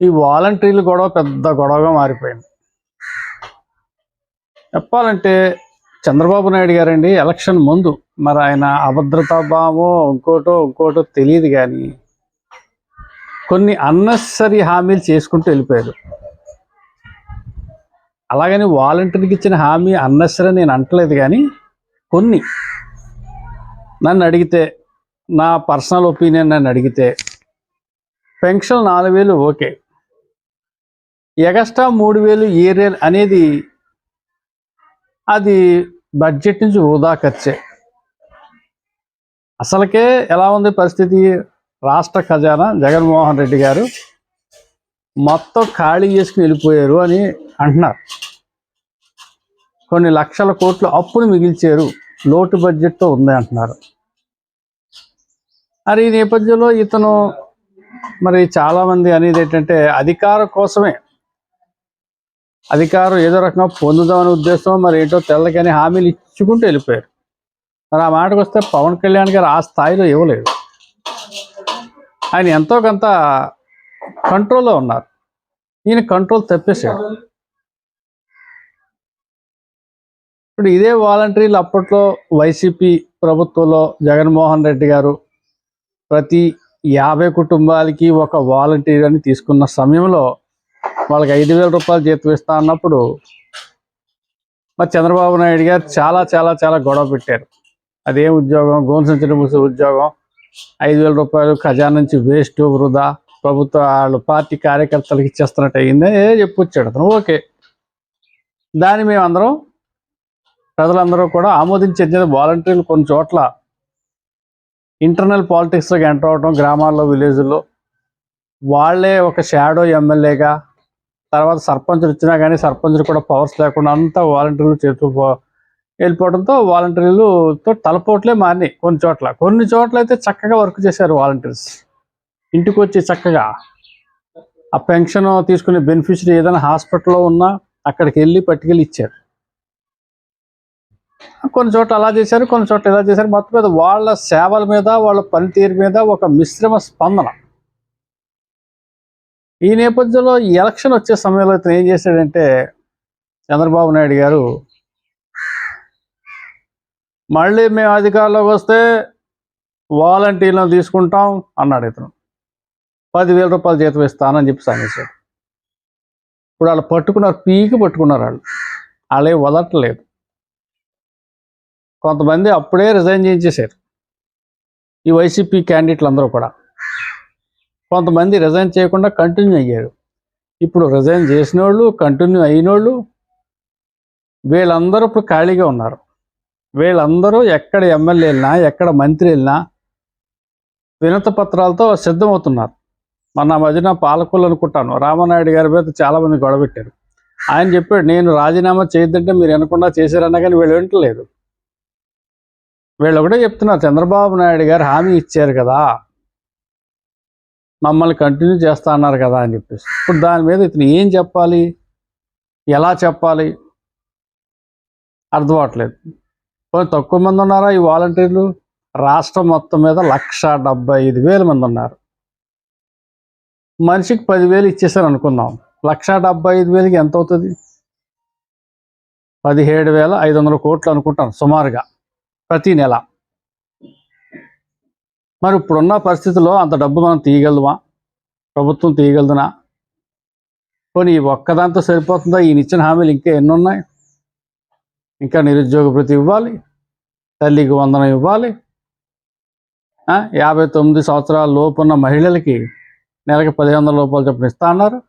ఈ వాలంటీర్లు గొడవ పెద్ద గొడవగా మారిపోయింది. చెప్పాలంటే చంద్రబాబు నాయుడు గారండి ఎలక్షన్ ముందు మరి ఆయన అభద్రతా భావమో ఇంకోటో ఇంకోటో తెలియదు కానీ కొన్ని అన్నెసరీ హామీలు చేసుకుంటూ వెళ్ళిపోయారు. అలాగని వాలంటీర్కి ఇచ్చిన హామీ అన్నెసరీ నేను అంటలేదు కానీ కొన్ని నన్ను అడిగితే నా పర్సనల్ ఒపీనియన్ నన్ను అడిగితే పెన్షన్ నాలుగు వేలు ఓకే. ఎగస్ట్రా మూడు వేలు ఏరియల్ అనేది అది బడ్జెట్ నుంచి వృధా ఖర్చే. అసలుకే ఎలా ఉంది పరిస్థితి? రాష్ట్ర ఖజానా జగన్మోహన్ రెడ్డి గారు మొత్తం ఖాళీ చేసుకుని వెళ్ళిపోయారు అని అంటున్నారు. కొన్ని లక్షల కోట్లు అప్పులు మిగిల్చారు. లోటు బడ్జెట్తో ఉంది అంటున్నారు. మరి ఈ నేపథ్యంలో ఇతను మరి చాలామంది అనేది ఏంటంటే అధికారం కోసమే అధికారం ఏదో రకంగా పొందుదామనే ఉద్దేశం మరి ఏంటో తెల్లకని హామీలు ఇచ్చుకుంటూ వెళ్ళిపోయారు. మరి ఆ మాటకు వస్తే పవన్ కళ్యాణ్ గారు ఆ స్థాయిలో ఇవ్వలేదు. ఆయన ఎంతో కొంత కంట్రోల్లో ఉన్నారు. ఈయన కంట్రోల్ తప్పేశాడు. ఇప్పుడు ఇదే వాలంటీర్లు అప్పట్లో వైసీపీ ప్రభుత్వంలో జగన్మోహన్ రెడ్డి గారు ప్రతి యాభై కుటుంబాలకి ఒక వాలంటీర్ అని తీసుకున్న సమయంలో వాళ్ళకి ఐదు వేల రూపాయలు జీతం ఇస్తా అన్నప్పుడు మరి చంద్రబాబు నాయుడు గారు చాలా చాలా చాలా గొడవ పెట్టారు. అదేం ఉద్యోగం? గోన్సంచిన మూసే ఉద్యోగం. ఐదు వేల రూపాయలు ఖజానా నుంచి వేస్ట్ వృధా. ప్రభుత్వ వాళ్ళు పార్టీ కార్యకర్తలకు ఇచ్చేస్తున్నట్టు అయ్యిందని ఏ చెప్పొచ్చాడు అతను. ఓకే. దాన్ని మేము అందరం ప్రజలందరూ కూడా ఆమోదించేది వాలంటీర్లు కొన్ని చోట్ల ఇంటర్నల్ పాలిటిక్స్లోకి ఎంటర్ అవడం గ్రామాల్లో విలేజ్లో వాళ్ళే ఒక షాడో ఎమ్మెల్యేగా తర్వాత సర్పంచులు వచ్చినా కానీ సర్పంచులు కూడా పవర్స్ లేకుండా అంతా వాలంటీర్లు చేతు వెళ్ళిపోవడంతో వాలంటీర్లతో తలపోట్లే మారినాయి కొన్ని చోట్ల. కొన్ని చోట్ల అయితే చక్కగా వర్క్ చేశారు వాలంటీర్స్ ఇంటికి వచ్చి చక్కగా ఆ పెన్షన్ తీసుకునే బెనిఫిషరీ ఏదైనా హాస్పిటల్లో ఉన్నా అక్కడికి వెళ్ళి పట్టుకెళ్ళి ఇచ్చారు. కొన్ని చోట్ల అలా చేశారు కొన్ని చోట్ల ఇలా చేశారు. మొత్తం మీద వాళ్ళ సేవల మీద వాళ్ళ పనితీరు మీద ఒక మిశ్రమ స్పందన. ఈ నేపథ్యంలో ఈ ఎలక్షన్ వచ్చే సమయంలో ఇతను ఏం చేశాడంటే చంద్రబాబు నాయుడు గారు మళ్ళీ మేము అధికారంలోకి వస్తే వాలంటీర్లను తీసుకుంటాం అన్నాడు ఇతను. పదివేల రూపాయలు జీతం ఇస్తానని చెప్పి సాగేశాడు ఇప్పుడు వాళ్ళు పట్టుకున్నారు పీకి పట్టుకున్నారు వాళ్ళు. వాళ్ళే వదలట్లేదు. కొంతమంది అప్పుడే రిజైన్ చేయించేశారు ఈ వైసీపీ క్యాండిడేట్లు అందరూ కూడా. కొంతమంది రిజైన్ చేయకుండా కంటిన్యూ అయ్యారు. ఇప్పుడు రిజైన్ చేసిన వాళ్ళు కంటిన్యూ అయిన వాళ్ళు వీళ్ళందరూ ఇప్పుడు ఖాళీగా ఉన్నారు. వీళ్ళందరూ ఎక్కడ ఎమ్మెల్యే వెళ్ళినా ఎక్కడ మంత్రి వెళ్ళినా వినత పత్రాలతో సిద్ధమవుతున్నారు. మన మధ్యన పాలకులు అనుకుంటాను. రామనాయుడు గారి మీద చాలామంది గొడవ పెట్టారు. ఆయన చెప్పాడు నేను రాజీనామా చేయొద్దంటే మీరు వినకుండా చేశారన్నా కానీ వీళ్ళు వింటలేదు వీళ్ళు ఒకటే చెప్తున్నారు చంద్రబాబు నాయుడు గారు హామీ ఇచ్చారు కదా మమ్మల్ని కంటిన్యూ చేస్తా అన్నారు కదా అని చెప్పేసి. ఇప్పుడు దాని మీద ఇతను ఏం చెప్పాలి? ఎలా చెప్పాలి? అర్థం అవట్లేదు కొంచెం తక్కువ మంది ఉన్నారా ఈ వాలంటీర్లు? రాష్ట్రం మొత్తం మీద లక్ష డెబ్బై ఐదు వేల మంది ఉన్నారు. మనిషికి పదివేలు ఇచ్చేసారు అనుకుందాం. లక్ష డెబ్బై ఐదు వేలకి ఎంత అవుతుంది? పదిహేడు వేల ఐదు వందల కోట్లు అనుకుంటాను సుమారుగా. ప్రతి నెల. మరి ఇప్పుడున్న పరిస్థితుల్లో అంత డబ్బు మనం తీయగలమా? ప్రభుత్వం తీయగలదునా? పోనీ ఒక్కదాంతో సరిపోతుందా? ఈయన ఇచ్చిన హామీలు ఇంకా ఎన్ని ఉన్నాయి ఇంకా నిరుద్యోగ ప్రతి ఇవ్వాలి. తల్లికి వందనం ఇవ్వాలి. యాభై తొమ్మిది సంవత్సరాల లోపు ఉన్న మహిళలకి నెలకి పదిహేను వందల రూపాయలు చొప్పున ఇస్తా అన్నారు.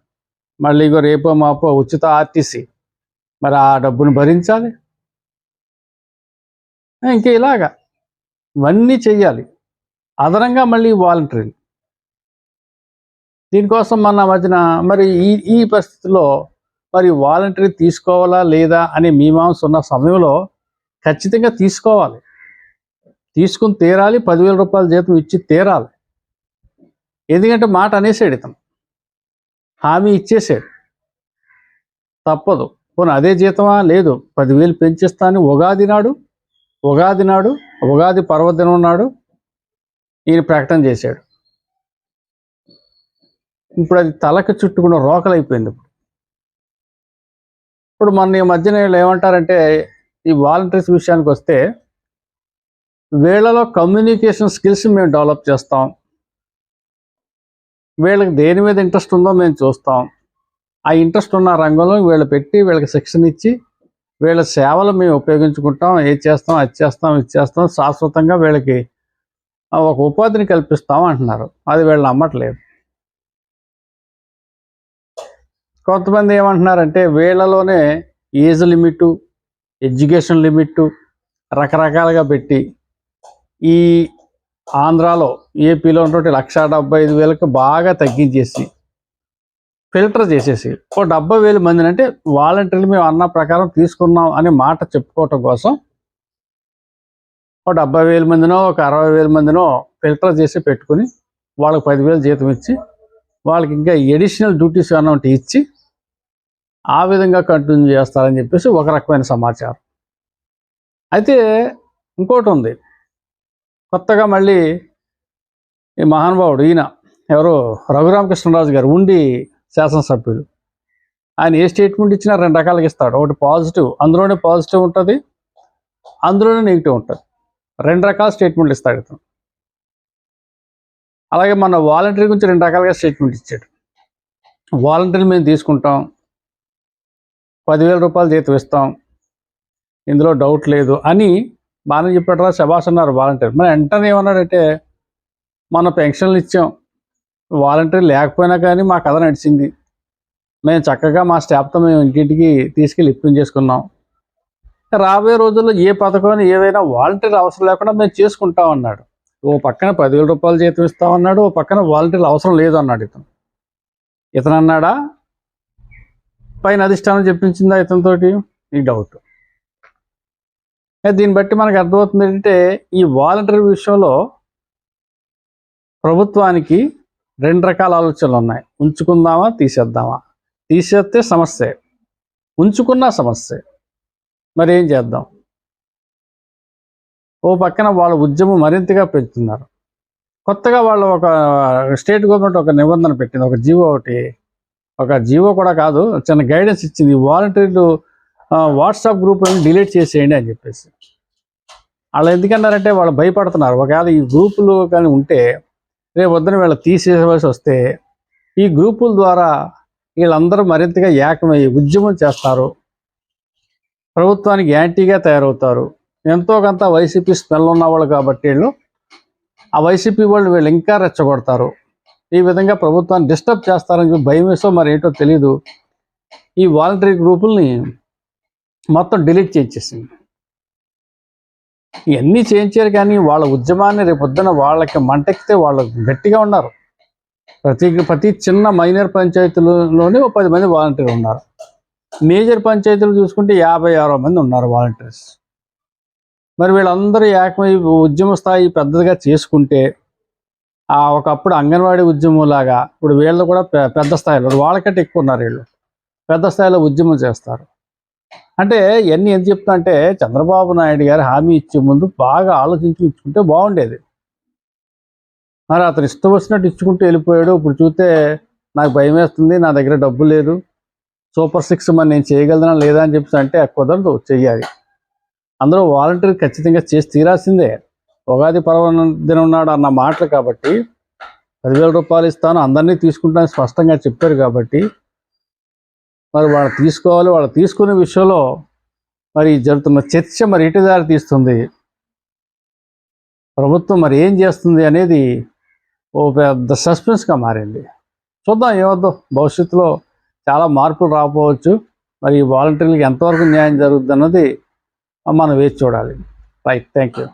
మళ్ళీ ఇగో రేపో మాపో ఉచిత ఆర్టీసీ. మరి ఆ డబ్బును భరించాలి. ఇంకా ఇలాగా. ఇవన్నీ చెయ్యాలి. అదనంగా మళ్ళీ వాలంటరీ దీనికోసం మన మధ్యన మరి ఈ ఈ పరిస్థితిలో మరి వాలంటరీ తీసుకోవాలా లేదా అనే మీమాంస ఉన్న సమయంలో ఖచ్చితంగా తీసుకోవాలి. తీసుకుని తీరాలి పదివేల రూపాయల జీతం ఇచ్చి తీరాలి. ఎందుకంటే మాట అనేసాడు ఇతను. హామీ ఇచ్చేసాడు. తప్పదు. పోనీ అదే జీతమా? లేదు. పదివేలు పెంచిస్తాను ఉగాది నాడు ఉగాది నాడు ఉగాది పర్వదినం నాడు ఈయన ప్రకటన చేశాడు. ఇప్పుడు అది తలకు చుట్టుకున్న రోకలైపోయింది అయిపోయింది ఇప్పుడు. ఇప్పుడు మన ఈ మధ్యన వీళ్ళు ఏమంటారంటే ఈ వాలంటీర్స్ విషయానికి వస్తే వీళ్ళలో కమ్యూనికేషన్ స్కిల్స్ మేము డెవలప్ చేస్తాం. వీళ్ళకి దేని మీద ఇంట్రెస్ట్ ఉందో మేము చూస్తాం. ఆ ఇంట్రెస్ట్ ఉన్న రంగంలో వీళ్ళు పెట్టి వీళ్ళకి శిక్షణ ఇచ్చి వీళ్ళ సేవలు మేము ఉపయోగించుకుంటాం. ఏది చేస్తాం అది చేస్తాం ఇది చేస్తాం. శాశ్వతంగా వీళ్ళకి ఒక ఉపాధిని కల్పిస్తాం అంటున్నారు. అది వీళ్ళు నమ్మట్లేదు. కొంతమంది ఏమంటున్నారంటే వీళ్ళలోనే ఏజ్ లిమిట్ ఎడ్యుకేషన్ లిమిట్ రకరకాలుగా పెట్టి ఈ ఆంధ్రాలో ఏపీలో ఉన్నటువంటి లక్ష డెబ్బై ఐదు వేలకు బాగా తగ్గించేసి ఫిల్టర్ చేసేసి ఓ డెబ్బై వేల మందిని అంటే వాలంటీర్లు మేము అన్న ప్రకారం తీసుకున్నాం అనే మాట చెప్పుకోవటం కోసం ఒక డెబ్బై వేల మందినో ఒక అరవై వేల మందినో ఫిల్టర్ చేసి పెట్టుకుని వాళ్ళకి పదివేలు జీతం ఇచ్చి వాళ్ళకి ఇంకా ఎడిషనల్ డ్యూటీస్ ఏమైనా ఇచ్చి ఆ విధంగా కంటిన్యూ చేస్తారని చెప్పేసి ఒక రకమైన సమాచారం. అయితే ఇంకోటి ఉంది. కొత్తగా మళ్ళీ ఈ మహానుభావుడు ఈయన ఎవరు రఘురామకృష్ణరాజు గారు ఉండి శాసనసభ్యుడు ఆయన ఏ స్టేట్మెంట్ ఇచ్చినా రెండు రకాలుగా ఇస్తాడు. ఒకటి పాజిటివ్ అందులోనే పాజిటివ్ ఉంటుంది అందులోనే నెగిటివ్ ఉంటుంది. రెండు రకాల స్టేట్మెంట్లు ఇస్తాడు ఇతను. అలాగే మన వాలంటీర్ గురించి రెండు రకాలుగా స్టేట్మెంట్ ఇచ్చాడు. వాలంటీర్ మేము తీసుకుంటాం. పదివేల రూపాయలు జీతం ఇస్తాం. ఇందులో డౌట్ లేదు అని బాగానే చెప్పాడు శభాష్ అన్నారు వాలంటీర్ మరి వెంటనే ఏమన్నాడంటే మన పెన్షన్లు ఇచ్చాం. వాలంటీర్ లేకపోయినా కానీ మా కథ నడిచింది. మేము చక్కగా మా స్టాఫ్తో మేము ఇంటింటికి తీసుకెళ్ళి ఇప్పించేసుకున్నాం రాబోయే రోజుల్లో ఏ పథకం ఏవైనా వాలంటీర్ అవసరం లేకుండా మేము చేసుకుంటాం అన్నాడు ఓ పక్కన పదివేల రూపాయలు జీతం ఇస్తామన్నాడు ఓ పక్కన వాలంటీర్లు అవసరం లేదు అన్నాడు ఇతను. ఇతను అన్నాడా? పైన అధిష్టానం చెప్పించిందా ఇతనితోటి? ఈ డౌట్ దీన్ని బట్టి మనకు అర్థమవుతుంది ఏంటంటే ఈ వాలంటీర్ విషయంలో ప్రభుత్వానికి రెండు రకాల ఆలోచనలు ఉన్నాయి. ఉంచుకుందామా తీసేద్దామా? తీసేస్తే సమస్య. ఉంచుకున్నా సమస్య. మరి ఏం చేద్దాం? ఓ పక్కన వాళ్ళ ఉద్యమం మరింతగా పెంచుతున్నారు. కొత్తగా వాళ్ళు ఒక స్టేట్ గవర్నమెంట్ ఒక నిబంధన పెట్టింది. ఒక జీవో ఒకటి. ఒక జీవో కూడా కాదు చిన్న గైడెన్స్ ఇచ్చింది. వాలంటీర్లు వాట్సాప్ గ్రూప్ డిలీట్ చేసేయండి అని చెప్పేసి. వాళ్ళు ఎందుకన్నారంటే వాళ్ళు భయపడుతున్నారు. ఒకవేళ ఈ గ్రూపులు కానీ ఉంటే రేపు వద్దని వీళ్ళు తీసేయవలసి వస్తే ఈ గ్రూపుల ద్వారా వీళ్ళందరూ మరింతగా ఏకమయ్యి ఉద్యమం చేస్తారు. ప్రభుత్వానికి యాంటీగా తయారవుతారు. ఎంతో కొంత వైసీపీ స్మెల్ ఉన్నవాళ్ళు కాబట్టి వీళ్ళు ఆ వైసీపీ వాళ్ళు వీళ్ళు ఇంకా రెచ్చగొడతారు. ఈ విధంగా ప్రభుత్వాన్ని డిస్టర్బ్ చేస్తారని భయం వేసో మరి ఏంటో తెలీదు. ఈ వాలంటరీ గ్రూపుల్ని మొత్తం డిలీట్ చేయించేసింది ఇవన్నీ చేయించారు కానీ వాళ్ళ ఉద్యమాన్ని రేపొద్దున వాళ్ళకి మంటెక్కితే వాళ్ళు గట్టిగా ఉన్నారు. ప్రతి ప్రతి చిన్న మైనర్ పంచాయతీలోనే ఒక పది మంది వాలంటీర్లు ఉన్నారు. మేజర్ పంచాయతీలు చూసుకుంటే యాభై ఆరో మంది ఉన్నారు వాలంటీర్స్. మరి వీళ్ళందరూ ఏకమై ఉద్యమ స్థాయి పెద్దదిగా చేసుకుంటే ఆ ఒకప్పుడు అంగన్వాడీ ఉద్యమం లాగా ఇప్పుడు వీళ్ళు కూడా పెద్ద స్థాయిలో వాళ్ళకంటే ఎక్కువ ఉన్నారు వీళ్ళు. పెద్ద స్థాయిలో ఉద్యమం చేస్తారు. అంటే ఇవన్నీ ఏం చెప్తా అంటే చంద్రబాబు నాయుడు గారు హామీ ఇచ్చే ముందు బాగా ఆలోచించి ఇచ్చుకుంటే బాగుండేది. మరి అతను ఇష్టం వచ్చినట్టు ఇచ్చుకుంటూ వెళ్ళిపోయాడు. ఇప్పుడు చూస్తే నాకు భయం వేస్తుంది నా దగ్గర డబ్బు లేదు. సూపర్ సిక్స్ మరి నేను చేయగలనా లేదా అని చెప్పి అంటే కుదరదు చెయ్యాలి. అందరూ వాలంటీర్ ఖచ్చితంగా చేసి తీరాల్సిందే. ఉగాది పర్వ దినం నాడు అన్న మాటలు కాబట్టి పదివేల రూపాయలు ఇస్తాను అందరినీ తీసుకుంటానని స్పష్టంగా చెప్పారు కాబట్టి మరి వాళ్ళు తీసుకోవాలి వాళ్ళు తీసుకునే విషయంలో మరి జరుగుతున్న చర్చ మరి ఇటు దారి తీస్తుంది. ప్రభుత్వం మరి ఏం చేస్తుంది అనేది ఓ పెద్ద సస్పెన్స్గా మారింది. చూద్దాం ఏమవుద్దో. భవిష్యత్తులో చాలా మార్పులు రాకపోవచ్చు. మరి ఈ వాలంటీర్లకు ఎంతవరకు న్యాయం జరుగుతుంది అన్నది మనం వేచి చూడాలి. Right thank you